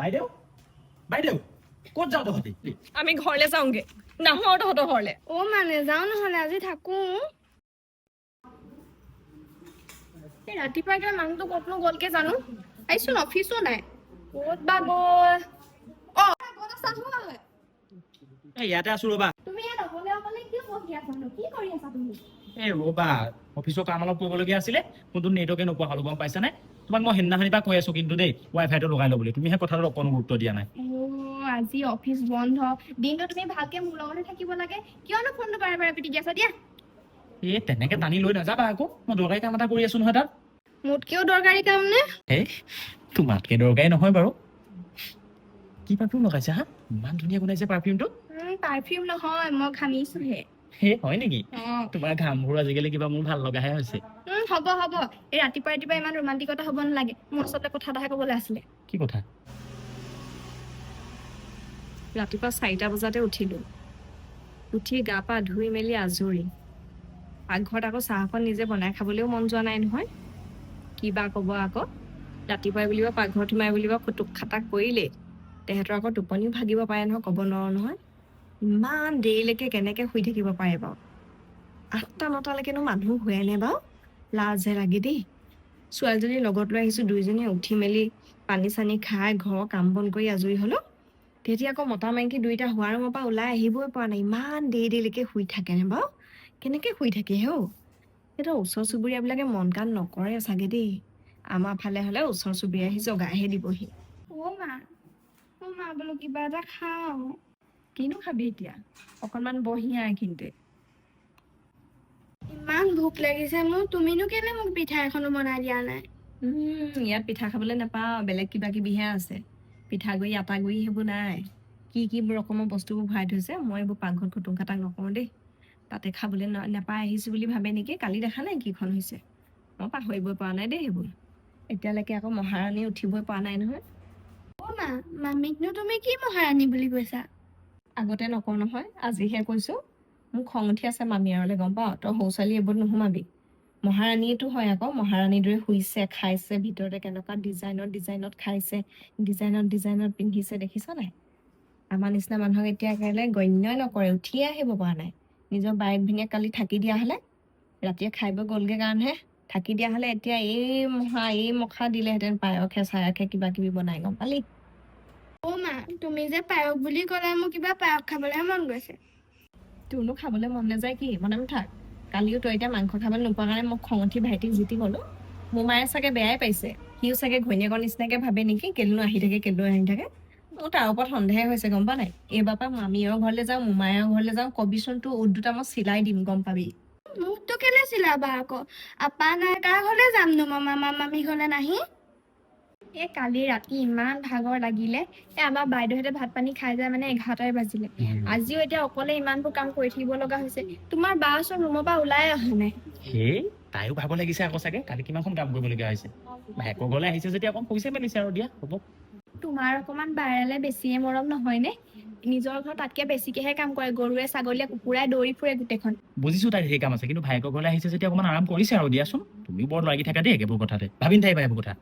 বাইদেউ বাইদেউ ক'ত যাওঁ তহঁতি? আমি ঘৰলে যাওঁগে। নাহো আৰু তহঁতৰ ঘৰলে। অ মানে যাওঁ নহ'লে আজি থাকো। এই ৰাতিপুৱা এতিয়া মানুহটো ক'তনো গ'লকে জানো? আহিছোন অফিচো নাই? ক'ত বা গ'ল? অ ক'ত আছা ইয়াতে আছো ৰ'বা। তুমি ইয়াত অকলে অকলে কিয় বহি আছানো কি কৰি আছা তুমি? এই ৰ'বা অফিচৰ কাম অলপ কৰিবলগীয়া আছিলে ফোনটো নেটৱৰ্কে নোপোৱা হ'লো গম পাইছানে? তোমাক মই সেইদিনাখনিৰ পৰা কৈ আছো কিন্তু দেই ৱাই ফাইটো লগাই ল বুলি। তুমি সেই কথাটোত অকণো গুৰুত্ব দিয়া নাই। আজি অফিচ বন্ধ। দিনটো তুমি ভালকে মোৰ লগতে থাকিব লাগে। কিয়নো ফোনটো বাৰে বাৰে পিটিকি আছা দিয়া? এই তেনেকে টানি লৈ নাযাবা আকৌ। মই দৰকাৰী কাম এটা কৰি আছো নহয় তাত। মোতকেও দৰকাৰী কাম নে? এই তোমাতকে দৰকাৰী নহয় বাৰু। কি পাৰফিউম লগাইছা হা? ইমান ধুনীয়া বনাইছে পাৰফিউমটো পাৰফিউম নহয় মই ঘামিছোহে। হয় নেকি? তোমাৰ ঘামবোৰ আজিকালি কিবা মোৰ ভাল লগাহে হৈছে। হ'ব হ'ব। এই ৰাতিপুৱা ৰাতিপুৱা ইমান ৰোমান্টিকতা হ'ব নালাগে। মোৰ আচলতে কথা এটাহে ক'বলৈ আছিলে। কি কথা? ৰাতিপুৱা চাৰিটা বজাতে উঠিলো। উঠি গা পা ধুই মেলি আজৰি। পাকঘৰত আকৌ চাহ অকণ নিজে বনাই খাবলৈও মন যোৱা নাই নহয়। কিবা ক'ব আকৌ। ৰাতিপুৱাই বুলিব পাকঘৰত সোমাই বুলিব খুটুক খাটাক কৰিলেই। তেহেঁতৰ আকৌ টোপনিও ভাগিব পাৰে নহয় ক'ব নোৱাৰো নহয়। ইমান দেৰিলৈকে কেনেকে শুই থাকিব পাৰে বাৰু? আঠটা নটালৈকেনো মানুহ শুৱেনে বাৰু? লাজহে লাগে দেই। ছোৱালীজনী লগত লৈ আহিছোঁ দুইজনীয়ে উঠি মেলি পানী চানী খাই ঘৰৰ কাম বন কৰি আজৰি হ'লোঁ। তেতিয়া আকৌ মতা মাইকী দুইটা হোৱাৰ ৰুমৰ পৰা ওলাই আহিবই পৰা নাই। ইমান দেৰি দেৰিলৈকে শুই থাকেনে বাৰু? কেনেকে শুই থাকে হেও এতিয়া ওচৰ চুবুৰীয়াবিলাকে মন কাণ নকৰে চাগে দেই। আমাৰ ফালে হ'লে ওচৰ চুবুৰীয়া আহি জগাইহে দিবহি। অ' মা অ' মা বোলো কিবা এটা খাওঁ। কিনো খাবি এতিয়া? অকণমান বহিয়া এইখিনিতে। ইমান ভোক লাগিছে মোৰ তুমিনো কেলে মোক পিঠা এখনও বনাই দিয়া নাই? ইয়াত পিঠা খাবলৈ নাপাওঁ বেলেগ কিবা কিবিহে আছে পিঠাগুড়ি আটাগুড়ি সেইবোৰ নাই। কি কি ৰকমৰ বস্তুবোৰ ভৰাই থৈছে মই এইবোৰ পাকঘৰত খুটুং খাটাং নকৰোঁ দেই। তাতে খাবলৈ নাপাই আহিছোঁ বুলি ভাবে নেকি? কালি দেখা নাই কিখন হৈছে। মই পাহৰিবই পৰা নাই দেই সেইবোৰ। এতিয়ালৈকে আকৌ মহাৰাণী উঠিবই পৰা নাই নহয়। অ' মা মামীকনো তুমি কি মহাৰাণী বুলি কৈছা? আগতে নকওঁ নহয় আজিহে কৈছোঁ মোক খং উঠি আছে মামীয়াৰলৈ গম পাওঁ তই সৰু ছোৱালী এইবোৰত নোসোমাবি। মহাৰাণীটো হয় আকৌ মহাৰাণীৰ দৰে শুইছে খাইছে ভিতৰতে কেনেকুৱা ডিজাইনত ডিজাইনত খাইছে ডিজাইনত ডিজাইনত পিন্ধিছে দেখিছ নাই? আমাৰ নিচিনা মানুহক এতিয়া একেবাৰে গণ্যই নকৰে উঠিয়ে আহিব পৰা নাই। নিজৰ বাইক ভিনীয়ে কালি থাকি দিয়া হ'লে ৰাতিয়ে খাই বৈ গ'লগৈ কাৰণেহে থাকি দিয়া হ'লে এতিয়া এই মহা এই মখা দিলেহেঁতেন পায়সে চায়সে কিবা কিবি বনাই গম পালি? তুমি যে পায়স বুলি ক'লে মোৰ কিবা পায়স খাবলৈ মন গৈছে। তোৰনো খাবলৈ মন নাযায় কি? মনে থাক কালিও তই এতিয়া মাংস খাবলৈ নোপোৱা কাৰণে মোক খং উঠি ভাইটিক জিতি গ'লো। মোৰ মায়ে চাগে বেয়াই পাইছে। সিও চাগে ঘৈণীয়েকৰ নিচিনাকে ভাবে নেকি? কেলেনো আহি থাকে কেলেনো আহি থাকে। মোৰ তাৰ ওপৰত সন্দেহ হৈছে গম পা নাই? এইবাৰ পৰা মামীয়েৰ ঘৰলৈ যাওঁ মোমায়েৰ ঘৰলৈ যাওঁ কবিচোন তোৰ উদ দুটা মই চিলাই দিম গম পাবি? মোকতো কেলে চিলাবা আকৌ? আপা নাই কাৰ ঘৰলে যামনো মামা মামী ঘৰলে নাহি? এই কালি ৰাতি ইমান ভাগৰ লাগিলে এই আমাৰ বাইদেউহঁতে ভাত পানী খাই যায় মানে এঘাৰটাই বাজিলে। আজিও এতিয়া অকলে ইমানবোৰ কাম কৰি থাকিব লগা হৈছে। তোমাৰ বাচোন ৰুমৰ পৰা ওলাই অহা নাই? সেই তাইও ভাগৰ লাগিছে আকৌ চাগে। কালি কিমানখন কাম কৰিবলগীয়া হৈছে? ভায়েকৰ ঘৰলৈ আহিছে যেতিয়া অকণ শুইছে মেলিছে আৰু দিয়া হ'ব। তোমাৰ অকমান বায়েলে বেছিয়ে মৰম নহয়নে? নিজৰ ঘৰত তাতকে বেছিকেহে কাম কৰে। গৰুৱে ছাগলীয়ে কুকুৰাই দৌৰি ফুৰে গোটেইখন। বুজিছো তাইৰ সেই কাম আছে। কিন্তু ভায়েকৰ ঘৰলৈ আহিছে যেতিয়া অকণমান আৰাম কৰিছে আৰু দিয়াচোন। তুমিও বৰ লাগি থাকা দেই একেবোৰ কথাতে। ভাবি নাথাকিবা এইবোৰ কথা।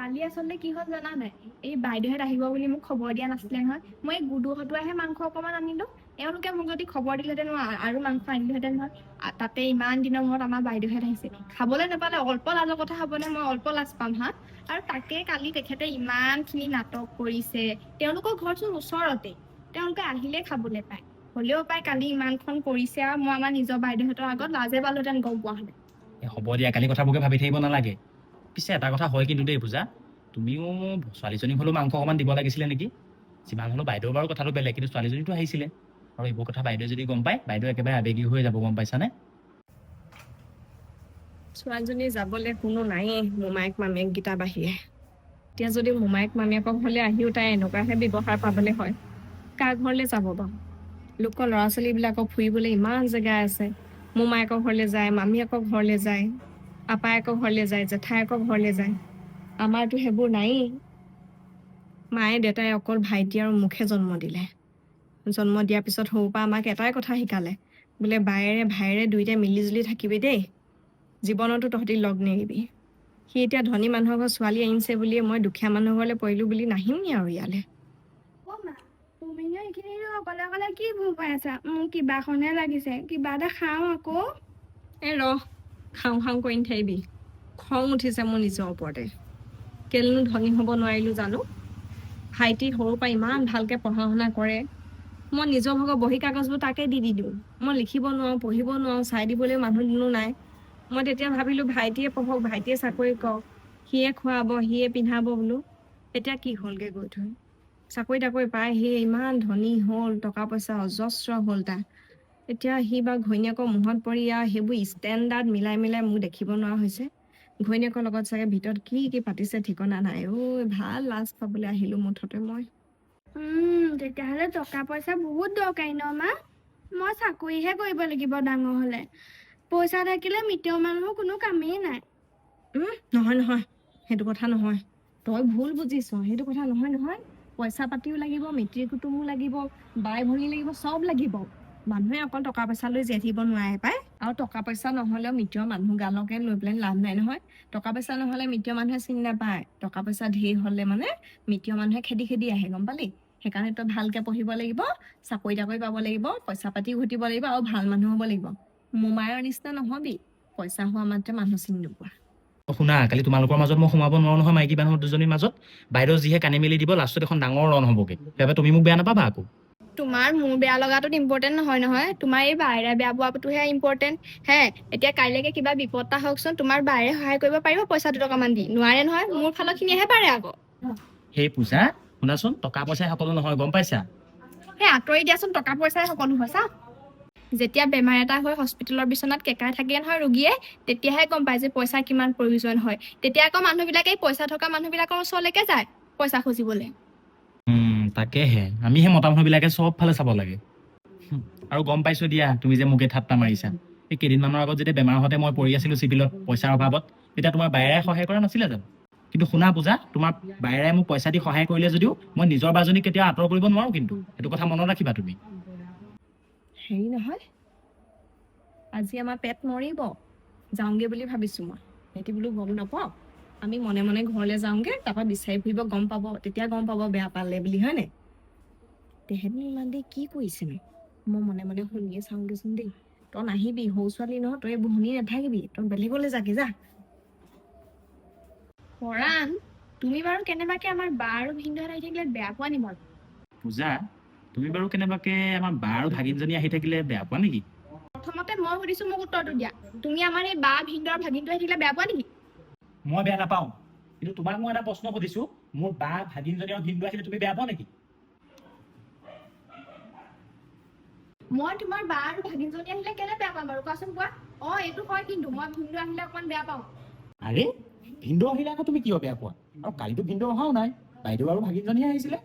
কালি আচলতে কি হ'ল জানা নাই এই বাইদেউহঁত আহিব বুলি মোক খবৰ দিয়া নাছিলে নহয়। মই এই গুডুহঁতোৱাহে মাংস অকণমান আনিলো। এওঁলোকে মোক যদি খবৰ দিলেহেঁতেন আৰু মাংস আনিলোহেঁতেন নহয়। তাতে ইমান দিনৰ মূৰত আমাৰ বাইদেউহঁত আহিছে। খাবলৈ নাপালে অল্প লাজৰ কথা হ'বনে মই অল্প লাজ পাম হা? আৰু তাকে কালি তেখেতে ইমানখিনি নাটক কৰিছে। তেওঁলোকৰ ঘৰচোন ওচৰতে। তেওঁলোকে আহিলে খাবলৈ পায়। হ'লেও পাই কালি ইমানখন কৰিছে আৰু মই আমাৰ নিজৰ বাইদেউহঁতৰ আগত লাজে পালোহেঁতেন গম পোৱা হ'লে। হ'ব দিয়া কালি কথাবোৰকে ভাবি থাকিব নালাগে। পিছে এটা কথা হয় কিন্তু দেই পূজা তুমিও ছোৱালীজনীক হ'লেও মাংস অকণমান দিব লাগিছিলে নেকি? যিমান হ'লেও বাইদেউ বাৰু কথাটো বেলেগ কিন্তু ছোৱালীজনীতো আহিছিলে। আৰু এইবোৰ কথা বাইদেৱে যদি গম পায় বাইদেউ একেবাৰে আবেগী হৈ যাব গম পাইছানে? ছোৱালীজনী যাবলৈ কোনো নায়েই মোমায়েক মামীয়েককেইটা বাহিৰে। এতিয়া যদি মোমায়েক মামীয়েকৰ ঘৰলৈ আহিও তাই এনেকুৱাহে ব্যৱহাৰ পাবলৈ হয় কাৰ ঘৰলৈ যাব বাৰু? লোকৰ ল'ৰা ছোৱালীবিলাকক ফুৰিবলৈ ইমান জেগা আছে। মোমায়েকৰ ঘৰলৈ যায় মামীয়েকৰ ঘৰলৈ যায়। আপায়েকৰ ঘৰলৈ যায় জেঠায়েকৰ ঘৰলৈ যায়। আমাৰতো সেইবোৰ নায়েই। মায়ে দেউতাই অকল ভাইটি আৰু মোকহে জন্ম দিলে। জন্ম দিয়াৰ পিছত সৰুৰ পৰা আমাক এটাই কথা শিকালে। বোলে বায়েৰে ভায়েৰে দুইটাই মিলিজুলি থাকিবি দেই। জীৱনতো তহঁতি লগ নেৰিবি। সি এতিয়া ধনী মানুহৰ ঘৰ ছোৱালী আনিছে বুলিয়ে মই দুখীয়া মানুহৰ ঘৰলৈ পৰিলোঁ বুলি নাহিম নি আৰু ইয়ালৈ। অ মা তুমিনো এইখিনি অকলে অকলে কি ভুল পাই আছা? মোক কিবাখনহে লাগিছে। কিবা এটা খাওঁ আকৌ। এই ৰ খাওঁ খাওঁ কৰি নাথাকিবি খং উঠিছে মোৰ নিজৰ ওপৰতে। কেলেনো ধনী হ'ব নোৱাৰিলোঁ জানো? ভাইটি সৰুৰ পৰা ইমান ভালকৈ পঢ়া শুনা কৰে। মই নিজৰ ভাগৰ বহী কাগজবোৰ তাকে দি দি দিওঁ। মই লিখিব নোৱাৰোঁ পঢ়িব নোৱাৰোঁ চাই দিবলৈ মানুহ দুনো নাই। মই তেতিয়া ভাবিলোঁ ভাইটিয়ে পঢ়ক ভাইটিয়ে চাকৰি কৰক। সিয়ে খুৱাব সিয়ে পিন্ধাব বোলো। এতিয়া কি হ'লগৈ গৈ থৈ? চাকৰি তাকৰি পাই সি ইমান ধনী হ'ল টকা পইচা অজস্ৰ হ'ল তাৰ। এতিয়া সি বা ঘৈণীয়েকৰ মুখত পৰি আৰু সেইবোৰ ষ্টেণ্ডাৰ্ড মিলাই মিলাই মোক দেখিব নোৱাৰা হৈছে। ঘৈণীয়েকৰ লগত চাগে ভিতৰত কি কি পাতিছে ঠিকনা নাই। ঐ ভাল লাজ পাবলৈ আহিলোঁ মুঠতে মই। তেতিয়াহ'লে টকা পইচা বহুত দৰকাৰী ন মা? মই চাকৰিহে কৰিব লাগিব ডাঙৰ হ'লে। পইচা থাকিলে মিতিৰ মানুহৰ কোনো কামেই নাই। নহয় নহয়। সেইটো কথা নহয়। তই ভুল বুজিছ। সেইটো কথা নহয় নহয়। পইচা পাতিও লাগিব মিতিৰ কুটুমো লাগিব বাই ভনী লাগিব চব লাগিব। মানুহে অকল টকা পইচা লৈ জীয়াই থাকিব নোৱাৰে পায় আৰু টকা পইচা নহ'লেও মিতিৰৰ মানুহ গালকে লৈ পেলাই লাভ নাই নহয়। টকা পইচা নহ'লে মিতিৰৰ মানুহে চিনি নাপায়। টকা পইচা ধেৰ হ'লে মানে মিতিৰৰ মানুহে খেদি খেদি আহে গম পালি? সেইকাৰণে তই ভালকৈ পঢ়িব লাগিব চাকৰি তাকৰি পাব লাগিব পইচা পাতি ঘটিব লাগিব আৰু ভাল মানুহ হ'ব লাগিব। মোমায়ৰ নিচিনা নহবি পইচা হোৱা মাত্ৰে মানুহ চিনি নোপোৱা। শুনা কালি তোমালোকৰ মাজত মই সোমাব নোৱাৰো নহয় মাইকী মানুহ দুজনীৰ মাজত। বাইদেউ যিহে কানি মেলি দিব লাষ্টত এখন ডাঙৰ ৰণ হ'বগে। সেইবাবে তুমি মোক বেয়া নাপাবা আকৌ। তোমাৰ মোৰ বেয়া লগাটোত ইম্পৰ্টেণ্ট নহয় নহয়। তোমাৰ এই বাহিৰে বেয়া পোৱাটোহে ইম্পৰ্টেণ্ট হে এতিয়া কাইলৈকে কিবা বিপদ এটা হওকচোন তোমাৰ বাহিৰে সহায় কৰিব পাৰিব পইচা দুটকামান দি। নোৱাৰে নহয় মোৰ ফালৰ খিনিহে পাৰে আকৌ। সেই পূজা শুনাচোন টকা পইচাই সকলো নহয় গম পাইছা? সেই আঁতৰি দিয়াচোন টকা পইচাই সকলো হয় চা যেতিয়া বেমাৰ এটা হৈ হস্পিটেলৰ বিচনাত কেঁকাই থাকে নহয় ৰোগীয়ে তেতিয়াহে গম পায় যে পইচা কিমান প্ৰয়োজন হয়। তেতিয়া আকৌ মানুহবিলাকে পইচা থকা মানুহবিলাকৰ ওচৰলৈকে যায় পইচা খুজিবলৈ। তাকেহে। আমি সেই মতা মানুহবিলাকে চব ফালে চাব লাগে। আৰু গম পাইছো দিয়া তুমি যে মোকে ঠাট্টা মাৰিছা। এই কেইদিনমানৰ আগত যেতিয়া বেমাৰ হওঁতে মই পৰি আছিলো চিভিলত পইচাৰ অভাৱত তেতিয়া তোমাৰ বাইৰাই সহায় কৰা নাছিলে জানো? কিন্তু শুনা পূজা তোমাৰ বাইৰাই মোক পইচা দি সহায় কৰিলে যদিও মই নিজৰ বাজনীক কেতিয়াও আঁতৰ কৰিব নোৱাৰো কিন্তু। সেইটো কথা মনত ৰাখিবা তুমি। হেৰি নহয় আজি আমাৰ পেট মৰিব। যাওঁগে বুলি ভাবিছোঁ মই। সিহঁতি বোলো গম নাপাওঁ। আমি মনে মনে ঘৰলৈ যাওঁগে তাৰপৰা বিচাৰি ফুৰিব গম পাব তেতিয়া গম পাব বেয়া পালে বুলি হয় নাই? তেহেঁতি ইমান দেৰি কি কৰিছেনো? মই মনে মনে শুনিয়ে চাওঁগেচোন দেই। তই নাহিবি সৰু ছোৱালী নহয় তই এইবোৰ শুনি নাথাকিবি। তই বেলেগলৈ যাগে যা। পৰাণ তুমি বাৰু কেনেবাকে আমাৰ বা আৰু ভিনদেউহঁত আহি থাকিলে বেয়া পোৱা নি বাৰু পূজা তুমি বাৰু কেনেবাকে আমাৰ বা আৰু ভাগিনজনী আহি থাকিলে বেয়া পোৱা নেকি? প্ৰথমতে মই সুধিছো মোক উত্তৰটো দিয়া। তুমি আমাৰ এই বা ভিনদেউ আৰু ভাগিনটো আহি থাকিলে বেয়া পোৱা নেকি? মই বেয়া নাপাওঁ। কিন্তু তোমাক মই এটা প্ৰশ্ন সুধিছো মোৰ বা ভাগিনজনী আৰু ভিনদু আহিলে তুমি বেয়া পোৱা নেকি? মই তোমাৰ বা আৰু ভাগিনজনী আহিলে কেলে বেয়া পাম বাৰু? কোৱাচোন কোৱা। অ এইটো হয় কিন্তু মই ভিনদেউ আহিলে অকমান বেয়া পাওঁ। আৰে ভিনদেউ আহিলে আকৌ তুমি কিয় বেয়া পোৱা? আৰু কালিতো ভিনদেউ অহাও নাই বাইদেউ আৰু ভাগিনজনীহে আহিছিলে।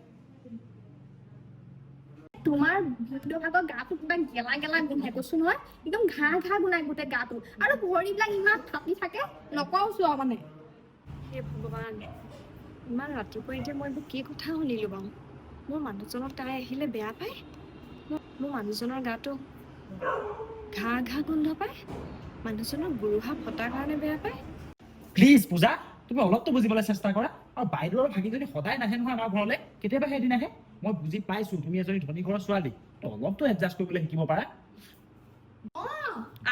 তোমাৰ ভিনদেউ ভাগৰ গাটো কিবা গেলা গেলা গোন্ধাই কৈছো নহয়। একদম ঘাঁ ঘাঁ গোন্ধাই গোটেই গাটো। আৰু ভৰিবিলাক ইমান ফাটি থাকে আৰু মানে। হে ভগৱান। ইমান ৰাতিপুৱা এতিয়া মই এইবোৰ কি কথা শুনিলোঁ বাৰু? মোৰ মানুহজনক তাই আহিলে বেয়া পায়? মোৰ মানুহজনৰ গাটো ঘাঁ ঘাঁ গোন্ধ পায়? মানুহজনৰ গুৰুহা ফটাৰ কাৰণে বেয়া পায়? প্লিজ পূজা তুমি অলপতো বুজিবলৈ চেষ্টা কৰা। আৰু বাইদেউ আৰু ভাগিনজনী সদায় নাহে নহয় আমাৰ ঘৰলৈ কেতিয়াবা সেইদিন আহে মই বুজি পাইছো তুমি এজনী ধনী ঘৰৰ ছোৱালী। অলপতো এডজাষ্ট কৰিবলৈ শিকিব পাৰা।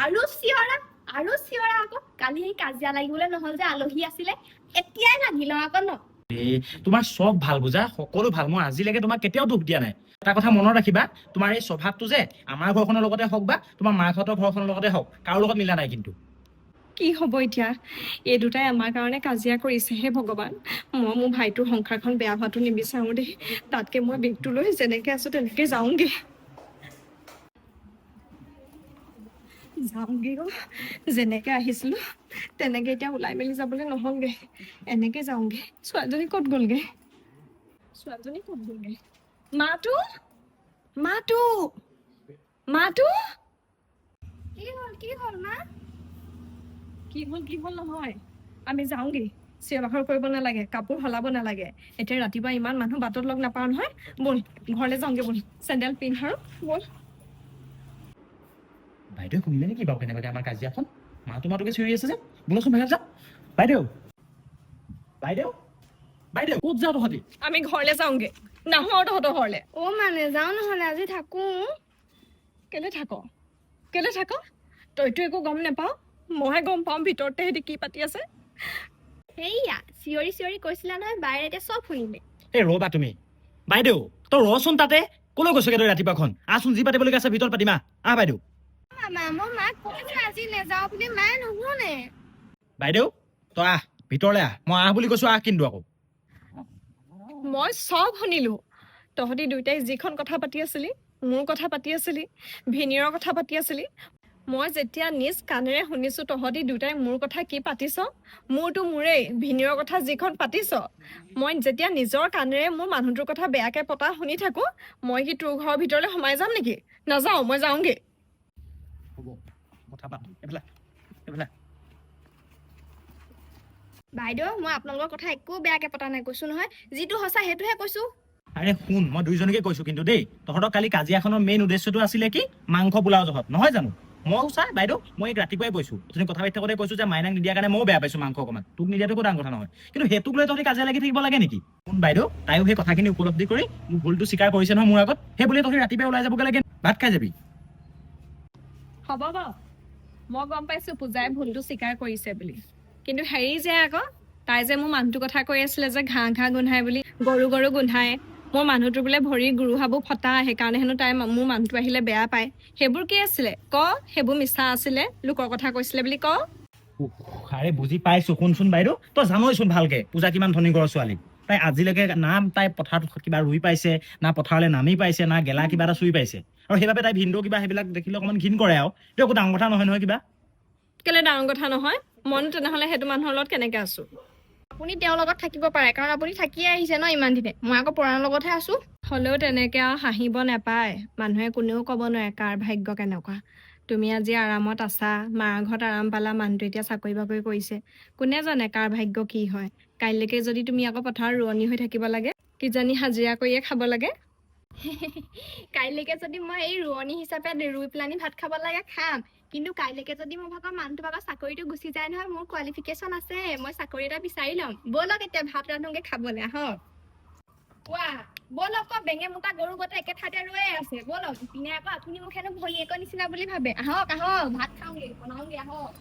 আৰু চিঞৰা আৰু চিঞৰা আকৌ কালি সেই কাজিয়া লাগিবলৈ নহ'ল যে আলহী আছিলে এতিয়াই লাগিল আকৌ ন। তোমাৰ চব ভাল বুজা সকলো ভাল। মই আজিলৈকে তোমাক কেতিয়াও দুখ দিয়া নাই। এটা কথা মনত ৰাখিবা তোমাৰ এই স্বভাৱটো যে আমাৰ ঘৰখনৰ লগতে হওক বা তোমাৰ মাকহঁতৰ ঘৰখনৰ লগতে হওক কাৰো লগত মিলা নাই কিন্তু। কি হ'ব এতিয়া? এই দুটাই আমাৰ কাৰণে কাজিয়া কৰিছে হে ভগৱান। মই মোৰ ভাইটোৰ সংসাৰখন বেয়া হোৱাটো নিবিচাৰোঁ দেই। তাতকে মই বেগটো লৈ যেনেকে আছো তেনেকে যাওঁগে। যাওঁগে অ' যেনেকে আহিছিলো তেনেকে এতিয়া ওলাই মেলি যাবলৈ নহ'লগে। এনেকে যাওঁগে। ছোৱালীজনী ক'ত গ'লগে? ছোৱালীজনী ক'ত গ'লগে? মাটো মাটো মাটো কি হ'ল কি হ'ল মা? কি হ'ল কি হ'ল নহয়? আমি যাওঁগে। চিঞৰ বাখৰ কৰিব নালাগে কাপোৰ সলাব নালাগে। এতিয়া ৰাতিপুৱা ইমান মানুহ বাটত লগ নাপাওঁ নহয়। ব'ল ঘৰলৈ যাওঁগে ব'ল। চেণ্ডেল পিন্ধ আৰু ব'ল। বাইদেউ শুনিলে নেকি বাৰু কেনেবাকে আমাৰ কাজিয়াখন মা তোমাটোকে চিঞৰি আছে যে। বোলচোন বাহিৰত যাওঁ বাইদেউ। বাইদেউ। বাইদেউ ক'ত যাওঁ তহঁতি? আমি ঘৰলে যাওঁগে। নাহো আৰু তহঁতৰ ঘৰলে। অ' মা নেযাওঁ নহ'লে আজি থাকোঁ। কেলে থাক? কেলে থাক? তইতো একো গম নাপাও। মইহে গম পাওঁ ভিতৰতে সিহঁতি কি পাতি আছে। সেয়া চিঞৰি চিঞৰি কৈছিলা নহয় বাইৰে এতিয়া চব শুনিলে। এই ৰ'বা তুমি। বাইদেউ তই ৰচোন তাতে। ক'লৈ গৈছগে তই ৰাতিপুৱাখন? আহচোন যি পাতিবলগীয়া আছে ভিতৰত পাতিমা আহ বাইদেউ। মামা মই মাক কৈছোঁ আজি নেযাওঁ বুলি মায়ে নুশুনে বাইদেউ তই আহ ভিতৰলৈ আহ মই আহ বুলি কৈছো আহ কিন্তু আকৌ মই চব শুনিলো তহঁতি দুয়োটাই যিখন কথা পাতি আছিলি মোৰ কথা পাতি আছিলি ভিনিৰৰ কথা পাতি আছিলি মই যেতিয়া নিজ কাণেৰে শুনিছো তহঁতি দুয়োটাই মোৰ কথা কি পাতিছ? মোৰতো মোৰেই ভিনিৰৰ কথা যিখন পাতিছ? মই যেতিয়া নিজৰ কাণেৰে মোৰ মানুহটোৰ কথা বেয়াকে পতা শুনি থাকো মই কি তোৰ ঘৰৰ ভিতৰলৈ সোমাই যাম নেকি? নাযাওঁ মই যাওঁগে। এইফালে এইফালে বাইদেউ মই আপোনালোকৰ কথা একো বেয়াকে পতা নাই কৈছোঁ নহয়। যিটো সঁচা সেইটোহে কৈছোঁ। আৰে শুন মই দুইজনকে কৈছো কিন্তু দেই। তহঁতৰ কালি কাজিয়াখনৰ মেইন উদ্দেশ্যটো আছিলে কি? মাংস পোলাও জহত। নহয় জানো? ময়ো চা বাইদেউ? মই এই ৰাতিপুৱাই কৈছো। অথনি কথা পাতি থাকোতে কৈছো যে মাইনাক নিদিয়াৰ কাৰণে ময়ো বেয়া পাইছো মাংস অকণমান। তোক নিদিয়াটো একো ডাঙৰ কথা নহয়। কিন্তু সেইটোক লৈ তহঁতি কাজিয়া লাগি থাকিব লাগে নেকি? শুন বাইদেউ তাইও সেই কথাখিনি উপলব্ধি কৰি মোৰ ভুলটো স্বীকাৰ কৰিছে নহয় মোৰ আগত। সেই বুলি তহঁতি ৰাতিপুৱাই ওলাই যাবগৈ লাগে ভাত খাই যাবি? হ'ব বাৰু। মই গম পাইছো পূজাই ভুলটো স্বীকাৰ কৰিছে বুলি। কিন্তু হেৰি যে আকৌ তাই যে মোৰ মানুহটোৰ কথা কৈ আছিলে যে ঘাঁহ ঘাঁহ গোন্ধাই বুলি গৰু গৰু গোন্ধাই মোৰ মানুহটোৰ বোলে ভৰি গুৰুহাবোৰ ফটা সেইকাৰণে হেনো তাই মোৰ মানুহটো আহিলে বেয়া পায়। সেইবোৰ কি আছিলে? ক সেইবোৰ মিছা আছিলে লোকৰ কথা কৈছিলে বুলি ক। আৰে বুজি পাইছো শুনচোন বাইদেউ? তই জানইচোন ভালকে পূজা কিমান ধনী ঘৰৰ ছোৱালী। তাই আজিলৈকে না তাই পথাৰত কিবা ৰুই পাইছে না পথাৰলৈ নামি পাইছে না গেলা কিবা এটা চুই পাইছে। আৰু সেইবাবে তাই ভিনদেউ কিবা সেইবিলাক দেখিলে অকণমান ঘিন কৰে আৰু। এইটো একো ডাঙৰ কথা নহয় নহয় কিবা? কেলে ডাঙৰ কথা নহয়? মইনো তেনেহ'লে সেইটো মানুহৰ লগত কেনেকে আছো? আপুনি তেওঁৰ লগত থাকিব পাৰে কাৰণ আপুনি থাকিয়ে আহিছে ন ইমান দিনে। মই আকৌ পৰাণৰ লগতহে আছোঁ। হ'লেও তেনেকে আৰু হাঁহিব নাপায়। মানুহে কোনেও ক'ব নোৱাৰে কাৰ ভাগ্য কেনেকুৱা? তুমি আজি আৰামত আছা মাৰ ঘৰত আৰাম পালা মানুহটো এতিয়া চাকৰি বাকৰি কৰিছে। কোনে জানে কাৰ ভাগ্য কি হয়? কাইলৈকে যদি তুমি আকৌ পথাৰত ৰোৱনী হৈ থাকিব লাগে কিজানি হাজিৰা কৰিয়ে খাব লাগে। কাইলৈকে যদি মই এই ৰোৱনী হিচাপে ৰুই পেলানি ভাত খাব লাগে খাম। কিন্তু কাইলৈকে যদি মোৰ ভাগৰ মানুহটো ভাগৰ চাকৰিটো গুচি যায় নহয় মোৰ কোৱালিফিকেশ্যন আছে মই চাকৰি এটা বিচাৰি ল'ম। ব'লক এতিয়া ভাত ৰান্ধোগে খাবলৈ আহক কোৱা ব'লক বেঙে মোটা গৰু গোটেই একে ঠাইতে ৰৈয়ে আছে। ব'লক ইপিনে আকৌ আপুনি মোক হেনো ভনীয়েকৰ নিচিনা বুলি ভাবে। আহক আহক ভাত খাওঁগে বনাওঁগে আহক।